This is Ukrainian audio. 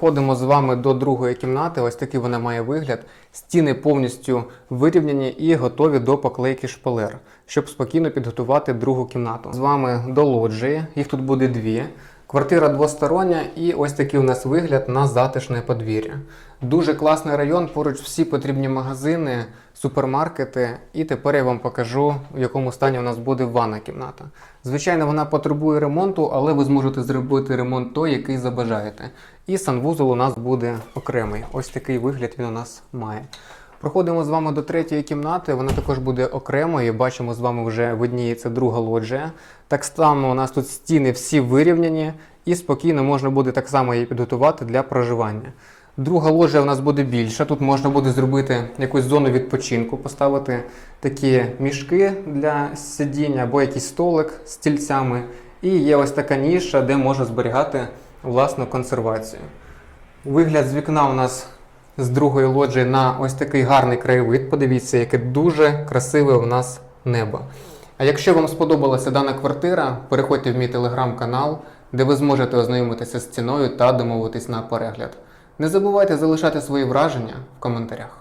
Ходимо з вами до другої кімнати. Ось такий вона має вигляд. Стіни повністю вирівняні і готові до поклейки шпалер, щоб спокійно підготувати другу кімнату. З вами до лоджії. Їх тут буде дві. Квартира двостороння і ось такий у нас вигляд на затишне подвір'я. Дуже класний район, поруч всі потрібні магазини, супермаркети. І тепер я вам покажу, в якому стані у нас буде ванна кімната. Звичайно, вона потребує ремонту, але ви зможете зробити ремонт той, який забажаєте. І санвузол у нас буде окремий. Ось такий вигляд він у нас має. Проходимо з вами до третьої кімнати. Вона також буде окремою. Бачимо, з вами вже видніється друга лоджія. Так само у нас тут стіни всі вирівняні, і спокійно можна буде так само її підготувати для проживання. Друга ложа у нас буде більша. Тут можна буде зробити якусь зону відпочинку, поставити такі мішки для сидіння або якийсь столик з стільцями. І є ось така ніша, де можна зберігати власну консервацію. Вигляд з вікна у нас з другої лоджії на ось такий гарний краєвид. Подивіться, яке дуже красиве у нас небо. А якщо вам сподобалася дана квартира, переходьте в мій телеграм-канал, де ви зможете ознайомитися з ціною та домовитись на перегляд. Не забувайте залишати свої враження в коментарях.